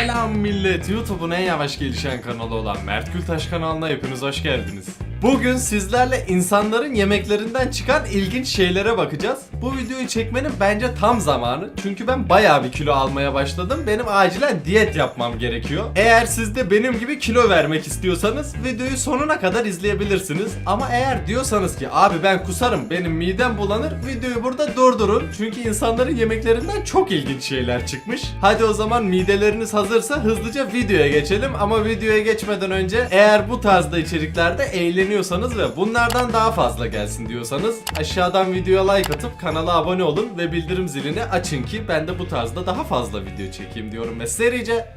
Selam millet. YouTube'un en yavaş gelişen kanalı olan Mert Gültaş kanalına hepiniz hoş geldiniz. Bugün sizlerle insanların yemeklerinden çıkan ilginç şeylere bakacağız. Bu videoyu çekmenin bence tam zamanı. Çünkü ben bayağı bir kilo almaya başladım. Benim acilen diyet yapmam gerekiyor. Eğer siz de benim gibi kilo vermek istiyorsanız videoyu sonuna kadar izleyebilirsiniz. Ama eğer diyorsanız ki abi ben kusarım benim midem bulanır videoyu burada durdurun. Çünkü insanların yemeklerinden çok ilginç şeyler çıkmış. Hadi o zaman mideleriniz hazırsa hızlıca videoya geçelim. Ama videoya geçmeden önce eğer bu tarzda içeriklerde eğleniyorsanız ve bunlardan daha fazla gelsin diyorsanız aşağıdan videoya like atıp kanala abone olun ve bildirim zilini açın ki ben de bu tarzda daha fazla video çekeyim diyorum ve serice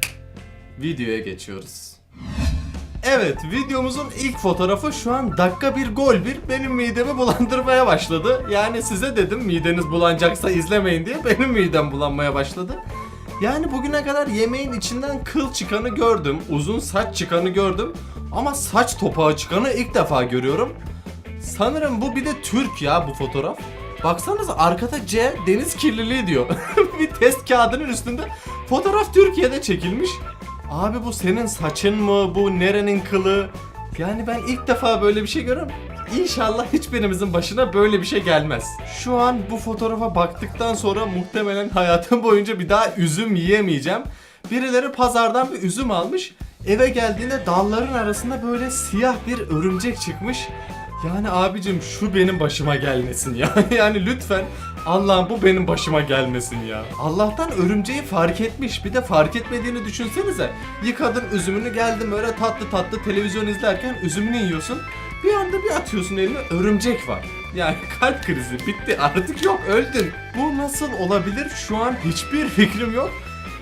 videoya geçiyoruz. Evet videomuzun ilk fotoğrafı şu an dakika bir gol bir benim midemi bulandırmaya başladı. Yani size dedim mideniz bulanacaksa izlemeyin diye benim midem bulanmaya başladı. Yani bugüne kadar yemeğin içinden kıl çıkanı gördüm, uzun saç çıkanı gördüm ama saç topağı çıkanı ilk defa görüyorum. Sanırım bu bir de Türk ya bu fotoğraf. Baksanıza arkada C deniz kirliliği diyor. bir test kağıdının üstünde fotoğraf Türkiye'de çekilmiş. Abi bu senin saçın mı? Bu nerenin kılı? Yani ben ilk defa böyle bir şey görüyorum. İnşallah hiçbirimizin başına böyle bir şey gelmez. Şu an bu fotoğrafa baktıktan sonra muhtemelen hayatım boyunca bir daha üzüm yiyemeyeceğim. Birileri pazardan bir üzüm almış. Eve geldiğinde dalların arasında böyle siyah bir örümcek çıkmış. Yani abicim şu benim başıma gelmesin ya. yani lütfen Allah'ım bu benim başıma gelmesin ya. Allah'tan örümceği fark etmiş. Bir de fark etmediğini düşünsenize. Yıkadın üzümünü geldin böyle tatlı tatlı televizyon izlerken üzümünü yiyorsun. Bir anda bir atıyorsun eline örümcek var. Yani kalp krizi bitti artık yok öldün. Bu nasıl olabilir şu an hiçbir fikrim yok.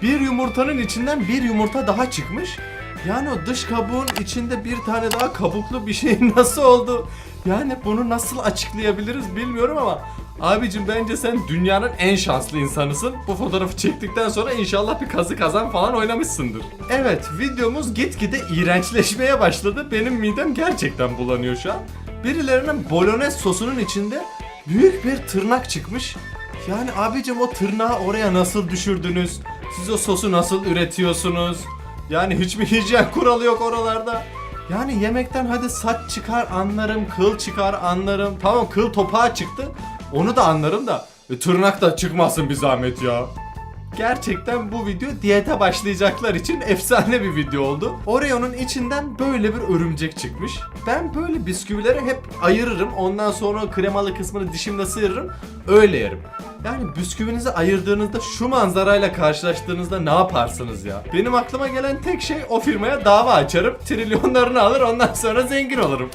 Bir yumurtanın içinden bir yumurta daha çıkmış. Yani o dış kabuğun içinde bir tane daha kabuklu bir şey nasıl oldu? Yani bunu nasıl açıklayabiliriz bilmiyorum ama abicim bence sen dünyanın en şanslı insanısın. Bu fotoğrafı çektikten sonra inşallah bir kazı kazan falan oynamışsındır. Evet videomuz gitgide iğrençleşmeye başladı. Benim midem gerçekten bulanıyor şu an. Birilerinin bolognese sosunun içinde büyük bir tırnak çıkmış. Yani abicim o tırnağı oraya nasıl düşürdünüz? Siz o sosu nasıl üretiyorsunuz? Yani hiçbir hijyen kuralı yok oralarda. Yani yemekten hadi saç çıkar anlarım, kıl çıkar anlarım. Tamam kıl topağı çıktı. Onu da anlarım da. E, tırnak da çıkmasın bir zahmet ya. Gerçekten bu video diyete başlayacaklar için efsane bir video oldu. Oreo'nun içinden böyle bir örümcek çıkmış. Ben böyle bisküvileri hep ayırırım. Ondan sonra kremalı kısmını dişimle sıyırırım. Öyle yerim. Yani bisküvinizi ayırdığınızda şu manzarayla karşılaştığınızda ne yaparsınız ya? Benim aklıma gelen tek şey o firmaya dava açarım. Trilyonlarını alır ondan sonra zengin olurum.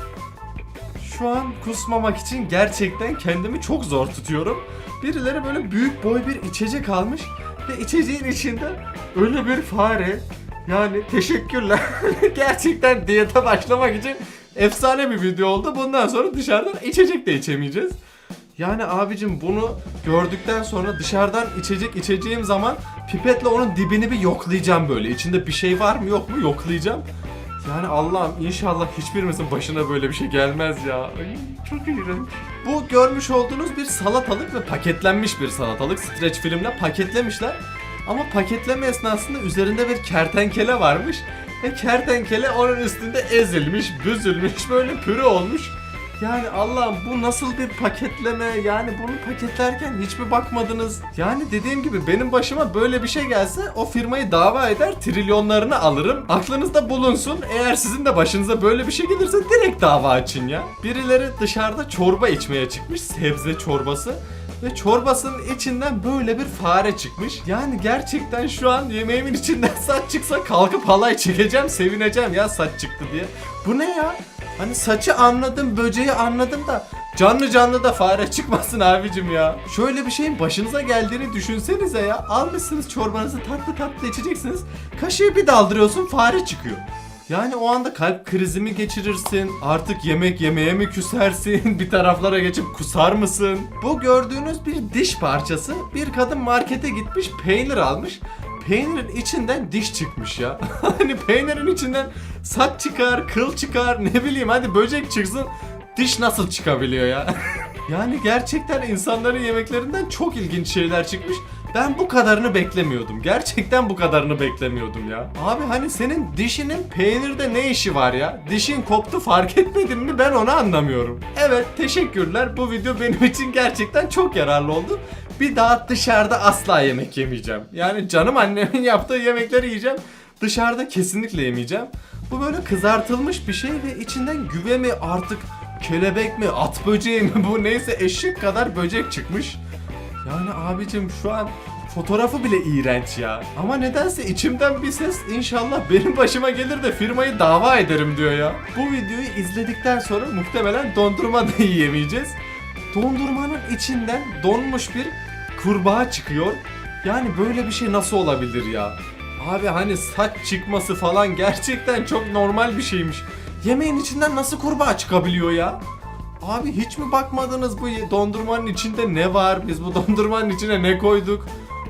Şu an kusmamak için gerçekten kendimi çok zor tutuyorum. Birileri böyle büyük boy bir içecek almış ve içeceğin içinde öyle bir fare. Yani teşekkürler. gerçekten diyete başlamak için efsane bir video oldu. Bundan sonra dışarıdan içecek de içemeyeceğiz. Yani abicim bunu gördükten sonra dışarıdan içecek içeceğim zaman pipetle onun dibini bir yoklayacağım böyle. İçinde bir şey var mı yok mu yoklayacağım. Yani Allah'ım inşallah hiçbirimizin başına böyle bir şey gelmez ya. Ay, çok iğrenç. Bu görmüş olduğunuz bir salatalık ve paketlenmiş bir salatalık. Streç filmle paketlemişler. Ama paketleme esnasında üzerinde bir kertenkele varmış. Ve kertenkele onun üstünde ezilmiş, büzülmüş, böyle pürü olmuş. Yani Allah'ım bu nasıl bir paketleme yani bunu paketlerken hiç mi bakmadınız? Yani dediğim gibi benim başıma böyle bir şey gelse o firmayı dava eder trilyonlarını alırım. Aklınızda bulunsun eğer sizin de başınıza böyle bir şey gelirse direkt dava açın ya. Birileri dışarıda çorba içmeye çıkmış sebze çorbası. Ve çorbasının içinden böyle bir fare çıkmış. Yani gerçekten şu an yemeğimin içinden saç çıksa kalkıp halay çekeceğim, sevineceğim ya saç çıktı diye. Bu ne ya? Hani saçı anladım, böceği anladım da canlı canlı da fare çıkmasın abicim ya. Şöyle bir şeyin başınıza geldiğini düşünsenize ya. Almışsınız çorbanızı tatlı tatlı içeceksiniz. Kaşığı bir daldırıyorsun fare çıkıyor. Yani o anda kalp krizi mi geçirirsin? Artık yemek yemeye mi küsersin? bir taraflara geçip kusar mısın? Bu gördüğünüz bir diş parçası. Bir kadın markete gitmiş peynir almış. Peynirin içinden diş çıkmış ya. hani peynirin içinden saç çıkar, kıl çıkar, ne bileyim hadi böcek çıksın. Diş nasıl çıkabiliyor ya? yani gerçekten insanların yemeklerinden çok ilginç şeyler çıkmış. Ben bu kadarını beklemiyordum. Gerçekten bu kadarını beklemiyordum ya. Abi hani senin dişinin peynirde ne işi var ya? Dişin koptu fark etmedin mi ben onu anlamıyorum. Evet teşekkürler. Bu video benim için gerçekten çok yararlı oldu. Bir daha dışarıda asla yemek yemeyeceğim. Yani canım annemin yaptığı yemekleri yiyeceğim. Dışarıda kesinlikle yemeyeceğim. Bu böyle kızartılmış bir şey ve içinden güve mi artık kelebek mi at böceği mi bu neyse eşek kadar böcek çıkmış. Yani abicim şu an fotoğrafı bile iğrenç ya. Ama nedense içimden bir ses inşallah benim başıma gelir de firmayı dava ederim diyor ya. Bu videoyu izledikten sonra muhtemelen dondurma da yiyemeyeceğiz. Dondurmanın içinden donmuş bir kurbağa çıkıyor. Yani böyle bir şey nasıl olabilir ya? Abi hani saç çıkması falan gerçekten çok normal bir şeymiş. Yemeğin içinden nasıl kurbağa çıkabiliyor ya? Abi hiç mi bakmadınız bu dondurmanın içinde ne var? Biz bu dondurmanın içine ne koyduk?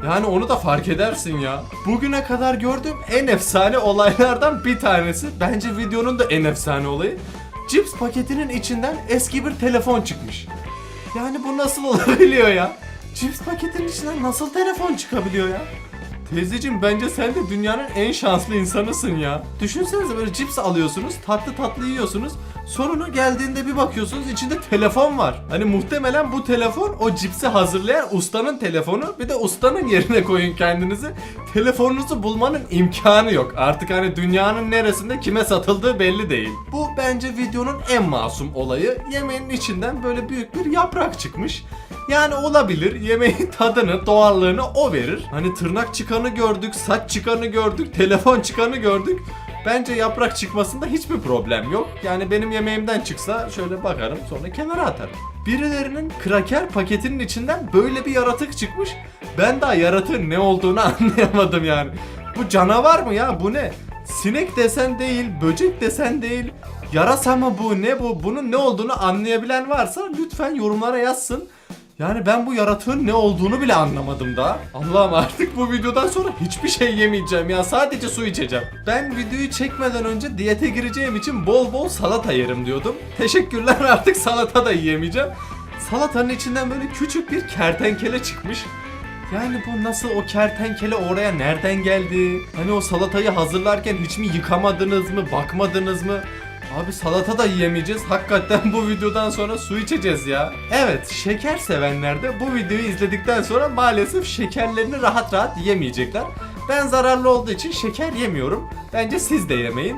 Yani onu da fark edersin ya. Bugüne kadar gördüğüm en efsane olaylardan bir tanesi. Bence videonun da en efsane olayı. Cips paketinin içinden eski bir telefon çıkmış. Yani bu nasıl olabiliyor ya? Cips paketinin içinden nasıl telefon çıkabiliyor ya? Teyzeciğim bence sen de dünyanın en şanslı insanısın ya. Düşünsenize böyle cips alıyorsunuz, tatlı tatlı yiyorsunuz. Sonuna geldiğinde bir bakıyorsunuz içinde telefon var. Hani muhtemelen bu telefon o cipsi hazırlayan ustanın telefonu. Bir de ustanın yerine koyun kendinizi. Telefonunuzu bulmanın imkanı yok. Artık hani dünyanın neresinde kime satıldığı belli değil. Bu bence videonun en masum olayı. Yemeğin içinden böyle büyük bir yaprak çıkmış. Yani olabilir. Yemeğin tadını, doğallığını o verir. Hani tırnak çıkanı gördük, saç çıkanı gördük, telefon çıkanı gördük. Bence yaprak çıkmasında hiçbir problem yok. Yani benim yemeğimden çıksa şöyle bakarım sonra kenara atarım. Birilerinin kraker paketinin içinden böyle bir yaratık çıkmış. Ben daha yaratığın ne olduğunu anlayamadım yani. Bu canavar mı ya bu ne? Sinek desen değil, böcek desen değil. Yarasa mı bu ne bu? Bunun ne olduğunu anlayabilen varsa lütfen yorumlara yazsın. Yani ben bu yaratığın ne olduğunu bile anlamadım daha. Allah'ım artık bu videodan sonra hiçbir şey yemeyeceğim ya. Sadece su içeceğim. Ben videoyu çekmeden önce diyete gireceğim için bol bol salata yerim diyordum. Teşekkürler artık salata da yiyemeyeceğim. Salatanın içinden böyle küçük bir kertenkele çıkmış. Yani bu nasıl o kertenkele oraya nereden geldi? Hani o salatayı hazırlarken hiç mi yıkamadınız mı, bakmadınız mı? Abi salata da yiyemeyeceğiz. Hakikaten bu videodan sonra su içeceğiz ya. Evet, şeker sevenler de bu videoyu izledikten sonra maalesef şekerlerini rahat rahat yiyemeyecekler. Ben zararlı olduğu için şeker yemiyorum. Bence siz de yemeyin.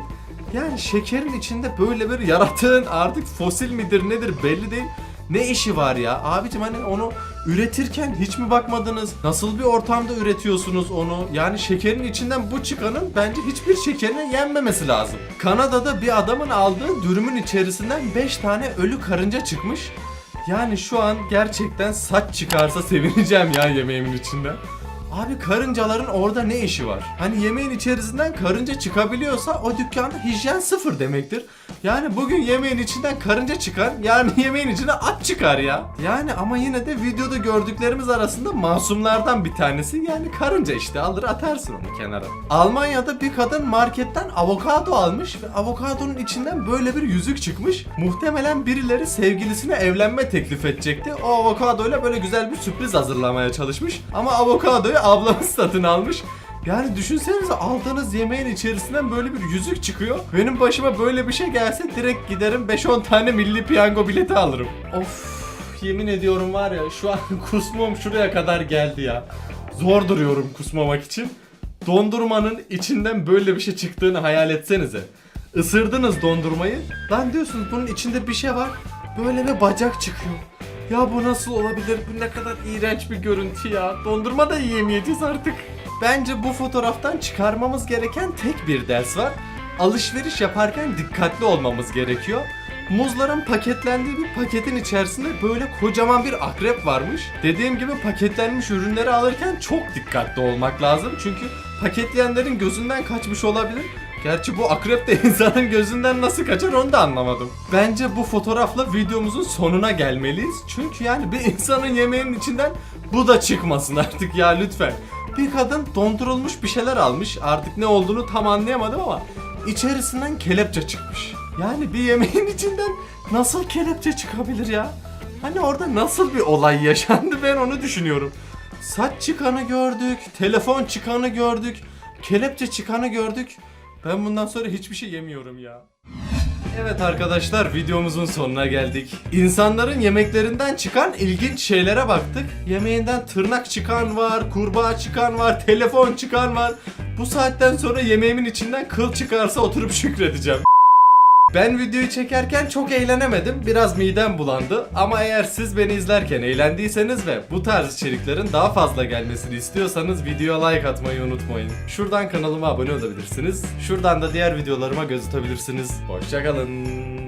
Yani şekerin içinde böyle bir yaratığın artık fosil midir nedir belli değil. Ne işi var ya? Abicim hani onu üretirken hiç mi bakmadınız? Nasıl bir ortamda üretiyorsunuz onu? Yani şekerin içinden bu çıkanın bence hiçbir şekerin yenmemesi lazım. Kanada'da bir adamın aldığı dürümün içerisinden 5 tane ölü karınca çıkmış. Yani şu an gerçekten saç çıkarsa sevineceğim ya yemeğimin içinden. Abi karıncaların orada ne işi var? Hani yemeğin içerisinden karınca çıkabiliyorsa o dükkanda hijyen sıfır demektir. Yani bugün yemeğin içinden karınca çıkar, yarın yemeğin içine at çıkar ya. Yani ama yine de videoda gördüklerimiz arasında masumlardan bir tanesi. Yani karınca işte alır atarsın onu kenara. Almanya'da bir kadın marketten avokado almış ve avokadonun içinden böyle bir yüzük çıkmış. Muhtemelen birileri sevgilisine evlenme teklif edecekti. O avokadoyla böyle güzel bir sürpriz hazırlamaya çalışmış. Ama avokadoyu ablamız satın almış. Yani düşünsenize aldığınız yemeğin içerisinden böyle bir yüzük çıkıyor. Benim başıma böyle bir şey gelse direkt giderim 5-10 tane milli piyango bileti alırım. Of yemin ediyorum var ya şu an kusmum şuraya kadar geldi ya. Zor duruyorum kusmamak için. Dondurmanın içinden böyle bir şey çıktığını hayal etsenize. Isırdınız dondurmayı. Lan diyorsunuz bunun içinde bir şey var. Böyle bir bacak çıkıyor. Ya bu nasıl olabilir? Bu ne kadar iğrenç bir görüntü ya. Dondurma da yiyemeyeceğiz artık. Bence bu fotoğraftan çıkarmamız gereken tek bir ders var. Alışveriş yaparken dikkatli olmamız gerekiyor. Muzların paketlendiği bir paketin içerisinde böyle kocaman bir akrep varmış. Dediğim gibi paketlenmiş ürünleri alırken çok dikkatli olmak lazım. Çünkü paketleyenlerin gözünden kaçmış olabilir. Gerçi bu akrep de insanın gözünden nasıl kaçar onu da anlamadım. Bence bu fotoğrafla videomuzun sonuna gelmeliyiz. Çünkü yani bir insanın yemeğinin içinden bu da çıkmasın artık ya lütfen. Bir kadın dondurulmuş bir şeyler almış. Artık ne olduğunu tam anlayamadım ama içerisinden kelepçe çıkmış. Yani bir yemeğin içinden nasıl kelepçe çıkabilir ya? Hani orada nasıl bir olay yaşandı ben onu düşünüyorum. saç çıkanı gördük, telefon çıkanı gördük, kelepçe çıkanı gördük. Ben bundan sonra hiçbir şey yemiyorum ya. Evet arkadaşlar videomuzun sonuna geldik. İnsanların yemeklerinden çıkan ilginç şeylere baktık. Yemeğinden tırnak çıkan var, kurbağa çıkan var, telefon çıkan var. Bu saatten sonra yemeğimin içinden kıl çıkarsa oturup şükredeceğim. Ben videoyu çekerken çok eğlenemedim. Biraz midem bulandı. Ama eğer siz beni izlerken eğlendiyseniz ve bu tarz içeriklerin daha fazla gelmesini istiyorsanız videoya like atmayı unutmayın. Şuradan kanalıma abone olabilirsiniz. Şuradan da diğer videolarıma göz atabilirsiniz. Hoşçakalın.